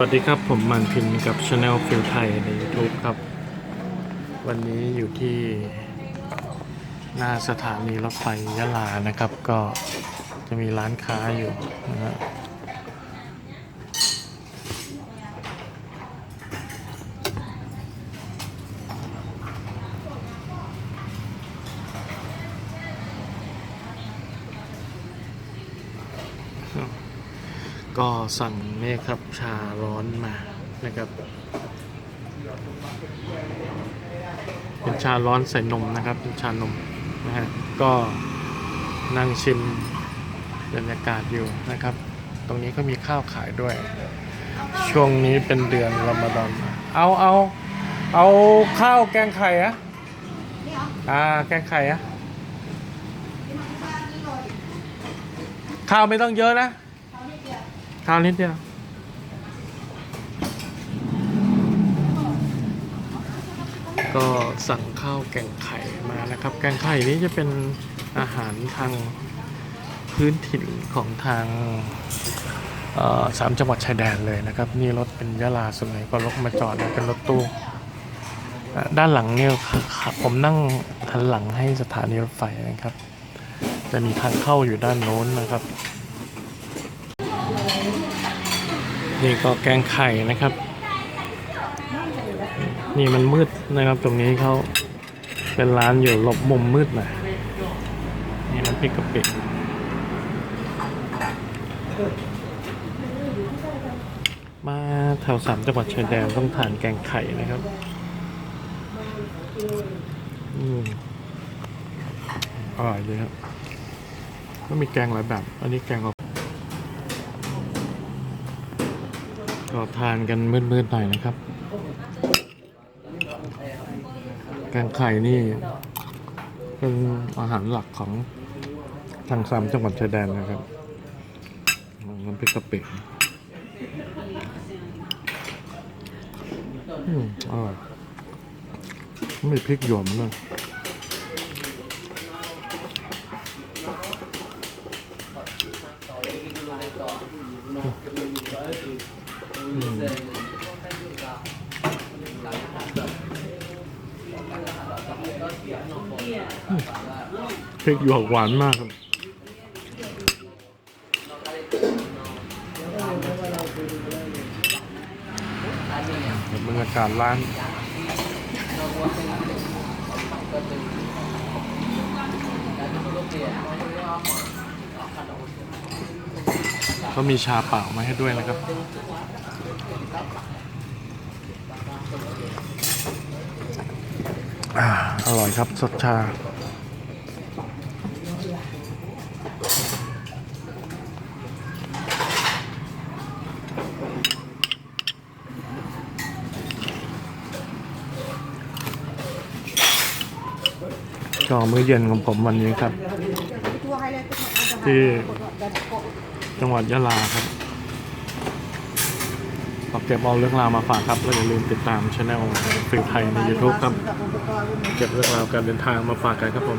สวัสดีครับ ผมมันพินกับช anel ฟิลไทยใน YouTube ครับ วันนี้อยู่ที่ หน้าสถานีรถไฟยะลานะครับ ก็จะมีร้านค้าอยู่นะ ก็สั่งนี่ครับชาร้อนมานะครับ เป็นชาร้อนใส่นมนะครับเป็นชานมนะฮะก็นั่งชิมบรรยากาศอยู่นะครับ ตรงนี้ก็มีข้าวขายด้วย ช่วงนี้เป็นเดือนรอมฎอนเอาเอาเอาข้าวแกงไข่อะอ่าแกงไข่อะข้าวไม่ต้องเยอะนะ ข้านิดเดียวก็สั่งข้าวแกงไข่มานะครับ แกงไข่นี้จะเป็นอาหารทางพื้นถิ่นของทางสามจังหวัดชายแดนเลยนะครับ นี่รถเป็นยะลาส่วนใหญ่ก็รถมาจอดนะเป็นรถตู้ ด้านหลังเนี่ยขับผมนั่งหันหลังให้สถานีรถไฟนะครับ จะมีทางเข้าอยู่ด้านโน้นนะครับ นี่ก็แกงไข่นะครับ นี่มันมืดนะครับ ตรงนี้เขาเป็นร้านอยู่หลบมุมมืดหน่อยนี่น้ำพริกกะปิมาแถวสามจังหวัดชายแดนต้องทานแกงไข่นะครับอืมอร่อยเลยครับก็มีแกงหลายแบบ อันนี้แกงก็ ก็ทานกันมืดๆหน่อยนะครับแกงไข่นี่เป็นอาหารหลักของทางสามจังหวัดชายแดนนะครับน้ำพริกกะปิอืมอร่อยไมีพริกหยวมด้วยอืม พริกหยวกหวานมากครับเบรรยากาศร้าน ก็มีชาเปล่ามาให้ด้วยนะครับ อร่อยครับสดชาก็มื้อเย็นของผมวันนี้ครับ ที่จังหวัดยะลาครับ เก็บเอาเรื่องราวมาฝากครับแล้วอย่าลืมติดตามช anel ฟิลไทยใน YouTube ครับ เก็บเรื่องราวการเดินทางมาฝากกันครับผม